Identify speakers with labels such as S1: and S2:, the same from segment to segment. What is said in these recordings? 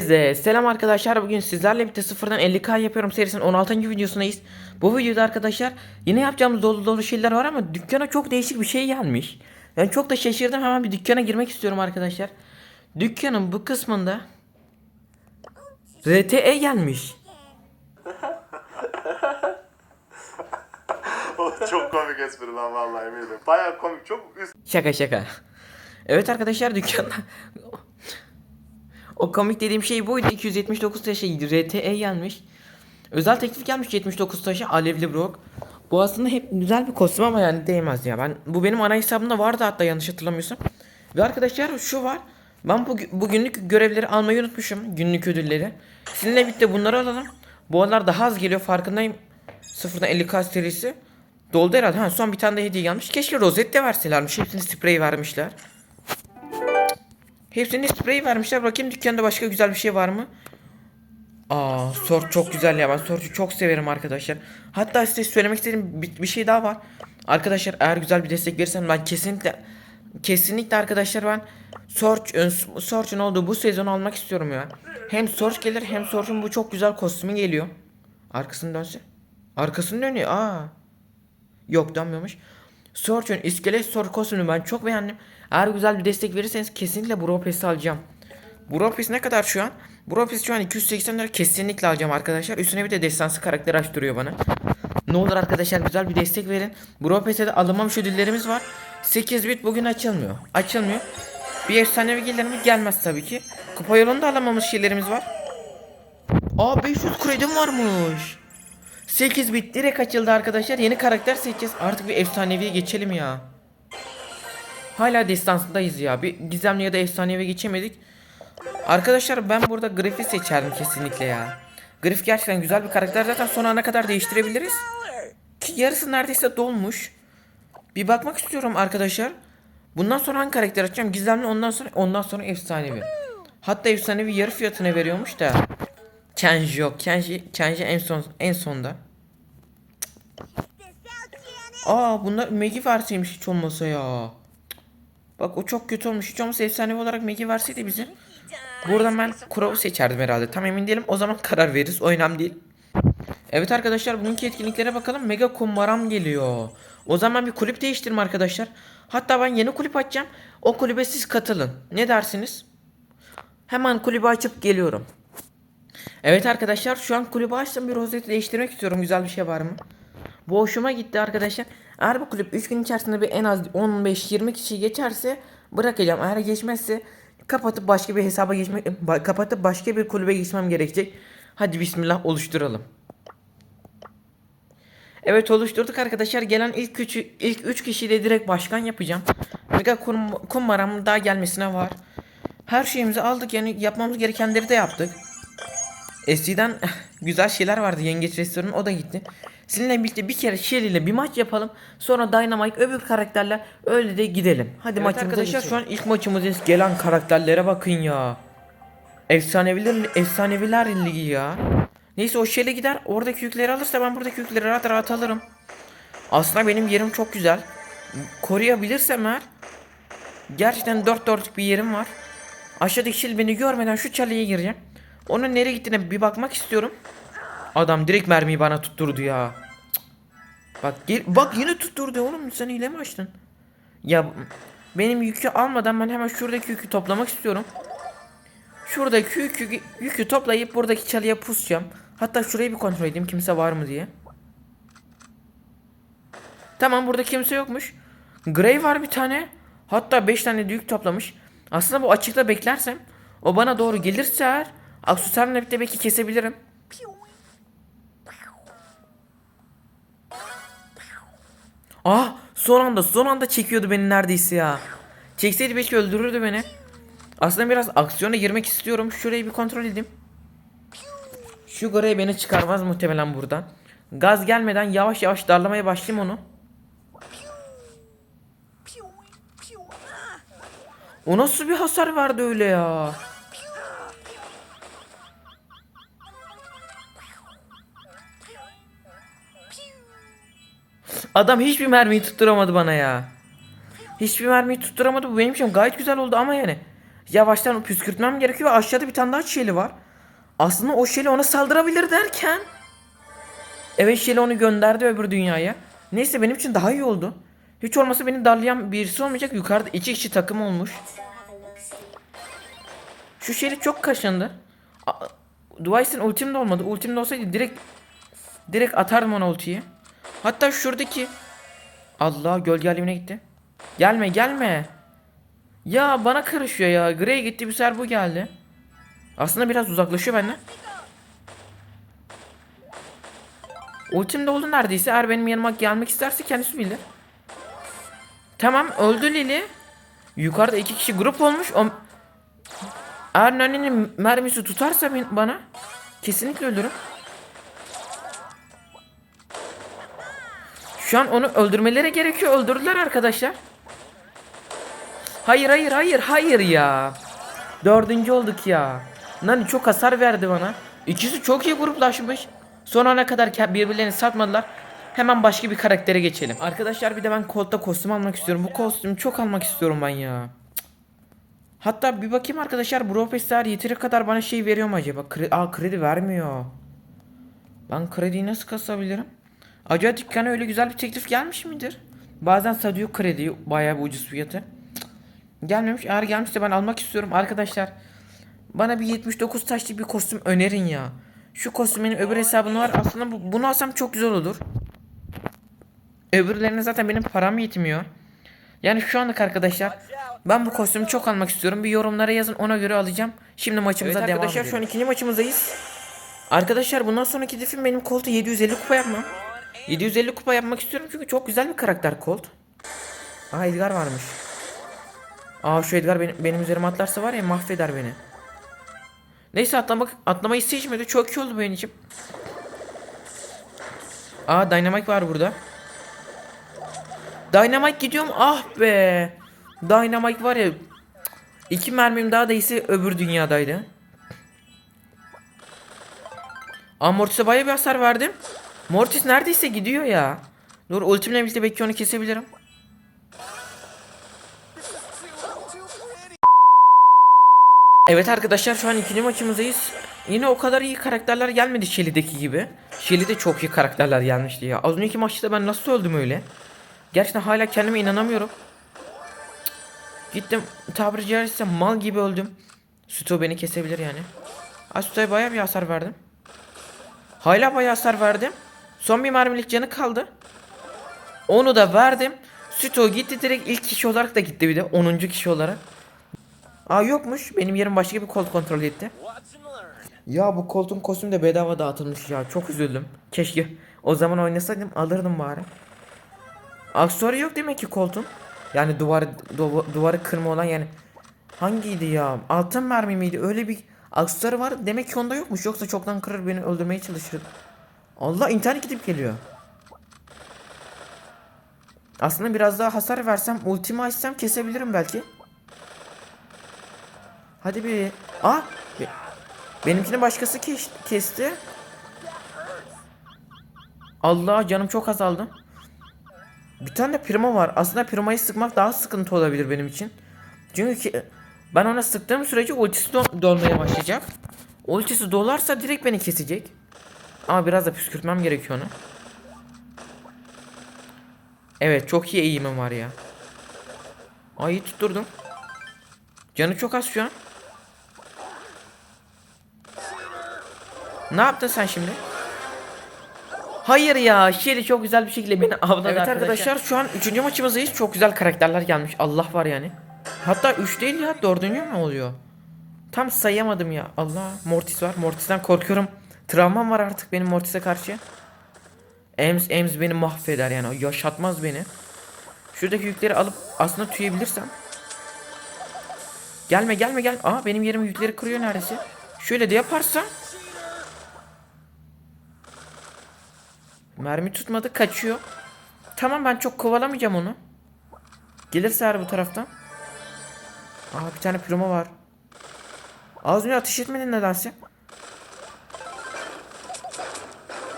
S1: Herkese Selam arkadaşlar bugün sizlerle birlikte sıfırdan 50k yapıyorum serisinin 16. videosundayız. Bu videoda arkadaşlar yine yapacağımız dolu dolu şeyler var ama dükkana çok değişik bir şey gelmiş. Ben çok da şaşırdım hemen bir dükkana girmek istiyorum arkadaşlar. Dükkanın bu kısmında RTE gelmiş.
S2: Çok komik espri lan vallahi eminim. Baya komik çok üst
S1: Şaka şaka. Evet arkadaşlar dükkanda o komik dediğim şey buydu. 279 taşı RTE gelmiş. Özel teklif gelmiş 79 taşı alevli brok. Bu aslında hep güzel bir kostüm ama yani değmez ya. Ben bu benim ana hesabımda vardı hatta yanlış hatırlamıyorsam. Ve arkadaşlar şu var. Ben bu, bu günlük görevleri almayı unutmuşum. Günlük ödülleri. Sizinle birlikte bunları alalım. Bu aralar daha az geliyor farkındayım. Sıfırdan 50k serisi. Doldu herhalde. Ha, son bir tane de hediye gelmiş. Keşke rozet de verselermiş. Hepsini sprey vermişler. Hepsini sprey vermişler. Bakayım dükkanda başka güzel bir şey var mı? Aa, sort çok güzel ya. Ben sort'u çok severim arkadaşlar. Hatta size söylemek istediğim bir, bir şey daha var. Arkadaşlar eğer güzel bir destek verirsem ben kesinlikle kesinlikle arkadaşlar ben Sorch Sorch'un olduğu bu sezonu almak istiyorum ya. Hem Sorch gelir hem Sorch'un bu çok güzel kostümü geliyor. Arkasını dönse. Arkasını dönüyor. Aa. Yok dönmüyormuş. Sorch'un iskelet Sorch kostümünü ben çok beğendim. Eğer güzel bir destek verirseniz kesinlikle Bro Pass'i alacağım. Bro Pass ne kadar şu an? Bro Pass şu an 280 lira kesinlikle alacağım arkadaşlar. Üstüne bir de destansı karakter açtırıyor bana. Ne olur arkadaşlar güzel bir destek verin. Bro Pass'e de alınmamış ödüllerimiz var. 8 bit bugün açılmıyor. Açılmıyor. Bir efsanevi gelir mi? Gelmez tabii ki. Kupa yolunda alamamış şeylerimiz var. Aa 500 kredim varmış. 8 bit direkt açıldı arkadaşlar. Yeni karakter seçeceğiz. Artık bir efsaneviye geçelim ya. Hala destansındayız ya. Bir gizemli ya da efsaneviye geçemedik. Arkadaşlar ben burada Griff'i seçerdim kesinlikle ya. Griff gerçekten güzel bir karakter. Zaten son ana kadar değiştirebiliriz. Ki yarısı neredeyse dolmuş. Bir bakmak istiyorum arkadaşlar. Bundan sonra hangi karakter açacağım? Gizemli ondan sonra ondan sonra efsanevi. Hatta efsanevi yarı fiyatına veriyormuş da. Kenji yok. Kenji, Kenji en son en sonda. Aa bunlar Megi versiymiş hiç olmasa ya. Bak o çok kötü olmuş. Hiç olmasa efsanevi olarak Megi verseydi bize. Buradan ben Kurov'u seçerdim herhalde. Tam emin değilim. O zaman karar veririz. O önemli değil. Evet arkadaşlar bugünkü etkinliklere bakalım. Mega kumbaram geliyor. O zaman bir kulüp değiştirme arkadaşlar. Hatta ben yeni kulüp açacağım. O kulübe siz katılın. Ne dersiniz? Hemen kulübü açıp geliyorum. Evet arkadaşlar şu an kulübü açtım. Bir rozeti değiştirmek istiyorum. Güzel bir şey var mı? Bu hoşuma gitti arkadaşlar. Eğer bu kulüp 3 gün içerisinde bir en az 15-20 kişi geçerse bırakacağım. Eğer geçmezse kapatıp başka bir hesaba geçmek kapatıp başka bir kulübe geçmem gerekecek. Hadi bismillah oluşturalım. Evet oluşturduk arkadaşlar. Gelen ilk üç, ilk 3 kişiyi direkt başkan yapacağım. Mega kum, kumbaram daha gelmesine var. Her şeyimizi aldık yani yapmamız gerekenleri de yaptık. Eskiden güzel şeyler vardı yengeç restoranı o da gitti. Sizinle birlikte bir kere Shelly ile bir maç yapalım. Sonra Dynamite öbür karakterler öyle de gidelim. Hadi maçımıza arkadaşlar şu an ilk maçımızdayız. Gelen karakterlere bakın ya. Efsaneviler, efsaneviler ligi ya. Neyse o Shelly gider. Oradaki yükleri alırsa ben buradaki yükleri rahat rahat alırım. Aslında benim yerim çok güzel. Koruyabilirsem eğer gerçekten dört dörtlük bir yerim var. Aşağıdaki Shelly beni görmeden şu çalıya gireceğim. Onun nereye gittiğine bir bakmak istiyorum. Adam direkt mermiyi bana tutturdu ya. Bak gel, bak yine tutturdu oğlum sen hile mi açtın? Ya benim yükü almadan ben hemen şuradaki yükü toplamak istiyorum. Şuradaki yükü, yükü toplayıp buradaki çalıya pusacağım. Hatta şurayı bir kontrol edeyim kimse var mı diye. Tamam burada kimse yokmuş. Grey var bir tane. Hatta 5 tane yük toplamış. Aslında bu açıkta beklersem o bana doğru gelirse eğer aksesuarla birlikte belki kesebilirim. Ah son anda son anda çekiyordu beni neredeyse ya. Çekseydi belki öldürürdü beni. Aslında biraz aksiyona girmek istiyorum. Şurayı bir kontrol edeyim. Şu Grey beni çıkarmaz muhtemelen buradan. Gaz gelmeden yavaş yavaş darlamaya başlayayım onu. O nasıl bir hasar vardı öyle ya? Adam hiçbir mermiyi tutturamadı bana ya. Hiçbir mermiyi tutturamadı. Bu benim için gayet güzel oldu ama yani. Yavaştan püskürtmem gerekiyor. Aşağıda bir tane daha Shelly var. Aslında o Shelly ona saldırabilir derken. Evet Shelly onu gönderdi öbür dünyaya. Neyse benim için daha iyi oldu. Hiç olmasa beni darlayan birisi olmayacak. Yukarıda iki kişi takım olmuş. Şu Shelly çok kaşındı. Dwight'ın ultim de olmadı. Ultim de olsaydı direkt direkt atardım ona ultiyi. Hatta şuradaki Allah gölge alemine gitti. Gelme gelme. Ya bana karışıyor ya. Grey gitti bir sefer bu geldi. Aslında biraz uzaklaşıyor benden. Ultim de oldu neredeyse. Eğer benim yanıma gelmek isterse kendisi bilir. Tamam öldü Lili. Yukarıda iki kişi grup olmuş. O... Eğer Nani'nin mermisi tutarsa bana kesinlikle ölürüm. Şu an onu öldürmeleri gerekiyor. Öldürdüler arkadaşlar. Hayır hayır hayır hayır ya. Dördüncü olduk ya. Nani çok hasar verdi bana. İkisi çok iyi gruplaşmış. Son ana kadar birbirlerini satmadılar. Hemen başka bir karaktere geçelim. Arkadaşlar bir de ben Colt'ta kostüm almak istiyorum. Bu kostümü çok almak istiyorum ben ya. Hatta bir bakayım arkadaşlar Bro Pass'ler yeteri kadar bana şey veriyor mu acaba? Kredi, Aa, kredi vermiyor. Ben krediyi nasıl kasabilirim? Acaba dükkana öyle güzel bir teklif gelmiş midir? Bazen satıyor krediyi bayağı bir ucuz fiyatı. Gelmemiş. Eğer gelmişse ben almak istiyorum arkadaşlar. Bana bir 79 taşlı bir kostüm önerin ya. Şu kostümün öbür hesabın var. Aslında bu, bunu alsam çok güzel olur. Öbürlerine zaten benim param yetmiyor. Yani şu anlık arkadaşlar ben bu kostümü çok almak istiyorum. Bir yorumlara yazın ona göre alacağım. Şimdi maçımıza
S3: Evet
S1: devam
S3: arkadaşlar,
S1: edelim. şu an ikinci maçımızdayız. Arkadaşlar bundan sonraki hedefim benim Colt'a 750 kupa yapmam. 750 kupa yapmak istiyorum çünkü çok güzel bir karakter Colt. Aa Edgar varmış. Aa şu Edgar benim, benim üzerime atlarsa var ya mahveder beni. Neyse atlamak atlamayı seçmedi. Çok iyi oldu benim için. Aa Dynamite var burada. Dynamite gidiyorum. Ah be. Dynamite var ya. iki mermim daha değilse öbür dünyadaydı. Aa Mortis'e baya bir hasar verdim. Mortis neredeyse gidiyor ya. Dur ultimle birlikte belki onu kesebilirim. Evet arkadaşlar şu an ikinci maçımızdayız. Yine o kadar iyi karakterler gelmedi Shelly'deki gibi. Shelly'de çok iyi karakterler gelmişti ya. Az önceki maçta ben nasıl öldüm öyle? Gerçekten hala kendime inanamıyorum. Gittim tabiri caizse mal gibi öldüm. Süto beni kesebilir yani. Ha Süto'ya bayağı bir hasar verdim. Hala bayağı hasar verdim. Son bir mermilik canı kaldı. Onu da verdim. Süto gitti direkt ilk kişi olarak da gitti bir de 10. kişi olarak. Aa yokmuş. Benim yerim başka bir kolt kontrol etti. Ya bu koltuğun kostümü de bedava dağıtılmış ya. Çok üzüldüm. Keşke o zaman oynasaydım alırdım bari. Aksesuarı yok demek ki koltuğun. Yani duvarı duva- duvarı kırma olan yani. Hangiydi ya? Altın mermi miydi? Öyle bir aksesuarı var. Demek ki onda yokmuş. Yoksa çoktan kırır beni öldürmeye çalışır. Allah internet gidip geliyor. Aslında biraz daha hasar versem, ultimi açsam kesebilirim belki. Hadi bir. Aa! Be- Benimkini başkası kes- kesti. Allah canım çok azaldı. Bir tane de prima var. Aslında primayı sıkmak daha sıkıntı olabilir benim için. Çünkü ki- ben ona sıktığım sürece ultisi do- dolmaya başlayacak. Ultisi dolarsa direkt beni kesecek. Ama biraz da püskürtmem gerekiyor onu. Evet çok iyi eğimim var ya. Ay tutturdum. Canı çok az şu an. Ne yaptın sen şimdi? Hayır ya Shelly çok güzel bir şekilde beni avladı
S3: Evet
S1: arkadaşlar. şu an 3. maçımızdayız. Çok güzel karakterler gelmiş. Allah var yani. Hatta 3 değil ya 4. mü oluyor? Tam sayamadım ya. Allah Mortis var. Mortis'ten korkuyorum. Travmam var artık benim Mortis'e karşı. Ems Ems beni mahveder yani. Yaşatmaz beni. Şuradaki yükleri alıp aslında tüyebilirsem. Gelme gelme gel. Aa benim yerim yükleri kırıyor neredeyse. Şöyle de yaparsam. Mermi tutmadı kaçıyor. Tamam ben çok kovalamayacağım onu. Gelirse eğer bu taraftan. Aa bir tane primo var. Önce ateş etmedin nedense.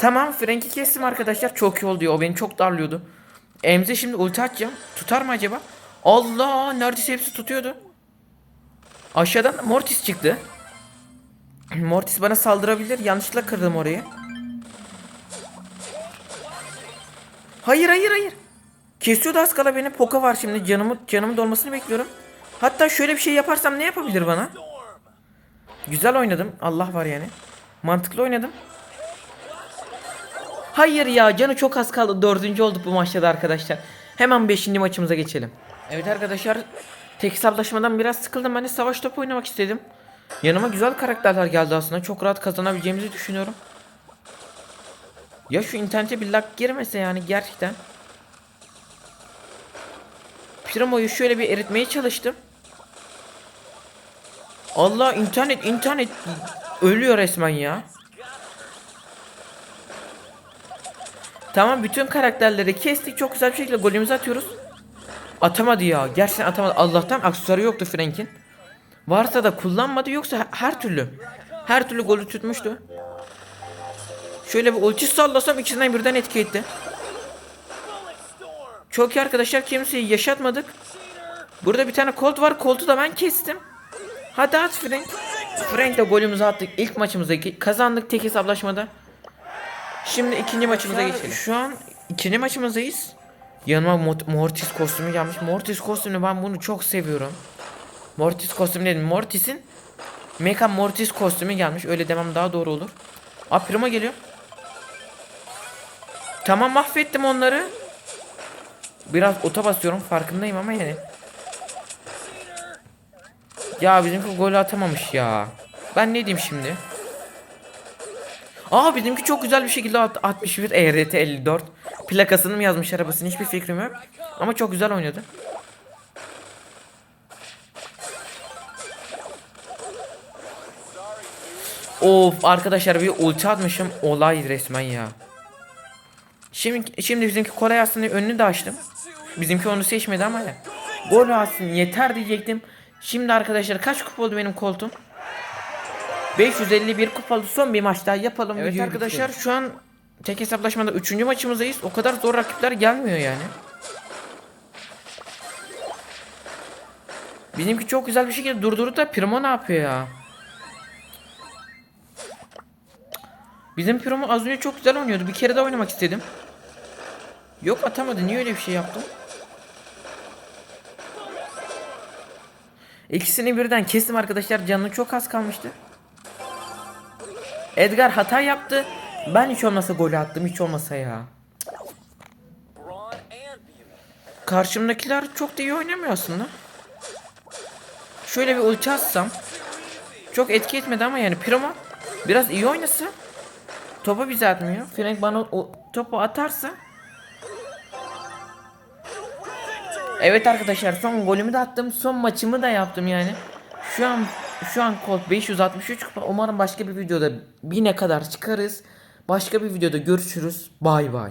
S1: Tamam Frank'i kestim arkadaşlar. Çok iyi oldu ya. O beni çok darlıyordu. Emze şimdi ulti atacağım. Tutar mı acaba? Allah neredeyse hepsi tutuyordu. Aşağıdan Mortis çıktı. Mortis bana saldırabilir. Yanlışlıkla kırdım orayı. Hayır hayır hayır. Kesiyordu az kala beni. Poka var şimdi. Canımı, canımın dolmasını bekliyorum. Hatta şöyle bir şey yaparsam ne yapabilir bana? Güzel oynadım. Allah var yani. Mantıklı oynadım. Hayır ya canı çok az kaldı. Dördüncü olduk bu maçta da arkadaşlar. Hemen beşinci maçımıza geçelim. Evet arkadaşlar. Tek hesaplaşmadan biraz sıkıldım. Ben de savaş topu oynamak istedim. Yanıma güzel karakterler geldi aslında. Çok rahat kazanabileceğimizi düşünüyorum. Ya şu internete bir lag girmese yani gerçekten. Primo'yu şöyle bir eritmeye çalıştım. Allah internet internet ölüyor resmen ya. Tamam bütün karakterleri kestik çok güzel bir şekilde golümüzü atıyoruz. Atamadı ya gerçekten atamadı. Allah'tan aksesuarı yoktu Frank'in. Varsa da kullanmadı yoksa he- her türlü. Her türlü golü tutmuştu. Şöyle bir ulti sallasam ikisinden birden etki etti. Çok iyi arkadaşlar kimseyi yaşatmadık. Burada bir tane Colt var. Colt'u da ben kestim. Hadi at Frank. Frank de golümüzü attık. İlk maçımızdaki kazandık tek hesaplaşmada. Şimdi ikinci maçımıza geçelim. Şu an ikinci maçımızdayız. Yanıma Mortis kostümü gelmiş. Mortis kostümü ben bunu çok seviyorum. Mortis kostümü dedim. Mortis'in Mecha Mortis kostümü gelmiş. Öyle demem daha doğru olur. Aa Primo geliyor. Tamam mahvettim onları. Biraz ota basıyorum farkındayım ama yani. Ya bizimki golü atamamış ya. Ben ne diyeyim şimdi? Aa bizimki çok güzel bir şekilde at 61 ERT 54. Plakasını mı yazmış arabasını hiçbir fikrim yok. Ama çok güzel oynadı. Of arkadaşlar bir ulti atmışım olay resmen ya. Şimdi şimdi bizimki Koray aslında önünü de açtım. Bizimki onu seçmedi ama ya. Gol alsın yeter diyecektim. Şimdi arkadaşlar kaç kupa oldu benim koltuğum? 551 kupalı son bir maç daha yapalım. Evet
S3: videoyu
S1: arkadaşlar şu an tek hesaplaşmada 3. maçımızdayız. O kadar zor rakipler gelmiyor yani. Bizimki çok güzel bir şekilde durdurdu da Primo ne yapıyor ya? Bizim Primo az önce çok güzel oynuyordu. Bir kere daha oynamak istedim. Yok atamadı. Niye öyle bir şey yaptım? İkisini birden kestim arkadaşlar. Canı çok az kalmıştı. Edgar hata yaptı. Ben hiç olmasa golü attım. Hiç olmasa ya. Karşımdakiler çok da iyi oynamıyor aslında. Şöyle bir ulti atsam. Çok etki etmedi ama yani Primo biraz iyi oynasa. Topu bize atmıyor. Frank bana o topu atarsa. Evet arkadaşlar son golümü de attım. Son maçımı da yaptım yani. Şu an şu an kod 563 kupa. Umarım başka bir videoda bine kadar çıkarız. Başka bir videoda görüşürüz. Bay bay.